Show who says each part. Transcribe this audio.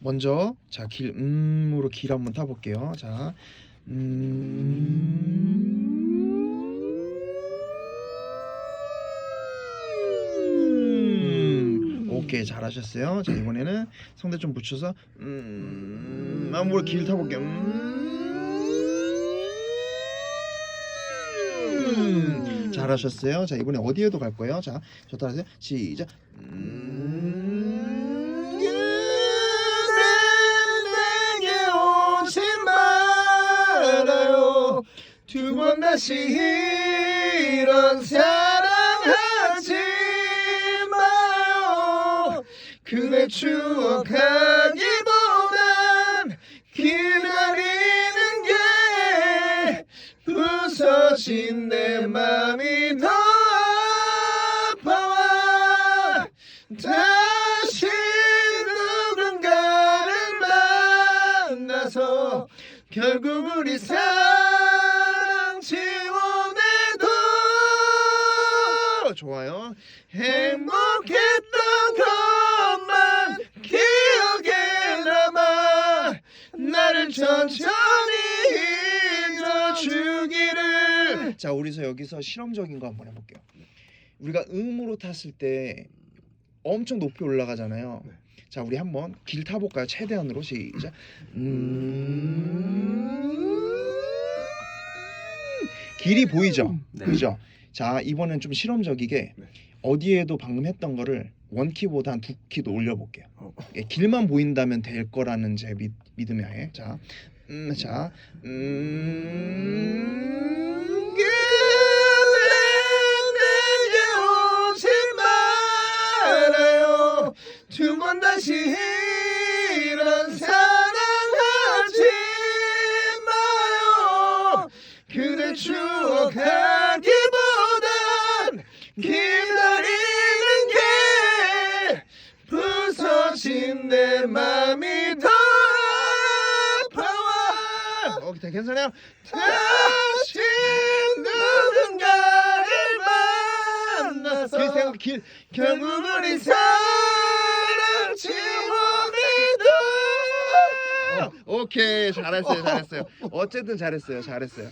Speaker 1: 먼저 자 길 음으로 길 한번 타볼게요. 자 음. 오케이 잘하셨어요. 자 이번에는 성대 좀 붙여서 음 한번 길 타볼게요. 음. 잘하셨어요. 자 이번에 어디에도 갈 거예요. 자저 따라하세요. 시작. 음. 두 번 다시 이런 사랑하지 마요. 그대 추억하기보단 기다리는 게 부서진 내 맘이 더 아파와 다시 누군가를 만나서 결국 우리 사랑 좋아요. 행복했던 것만 기억에 남아 나를 천천히 잊어주기를. 자 우리서 여기서 실험적인 거 한번 해볼게요. 우리가 음으로 탔을 때 엄청 높이 올라가잖아요.
Speaker 2: 네.
Speaker 1: 자 우리 한번 길 타볼까요? 최대한으로 시작. 음. 길이 보이죠?
Speaker 2: 네.
Speaker 1: 그죠 자 이번엔 좀 실험적이게
Speaker 2: 네.
Speaker 1: 어디에도 방금 했던 거를 원 키보다 한 두 키도 올려볼게요
Speaker 2: 어.
Speaker 1: 예, 길만 보인다면 될 거라는 제 믿, 믿음이 하에 자, 음, 자, 음, 그대 내게 오지 말아요. 두 번 다시 부서진 내 맘이 더 아파와 오케이 괜찮아요. 다시 누군가를 만나서 길 생각 길 결국 우리 사랑 지워내도 오케이 잘했어요 잘했어요. 어쨌든 잘했어요 잘했어요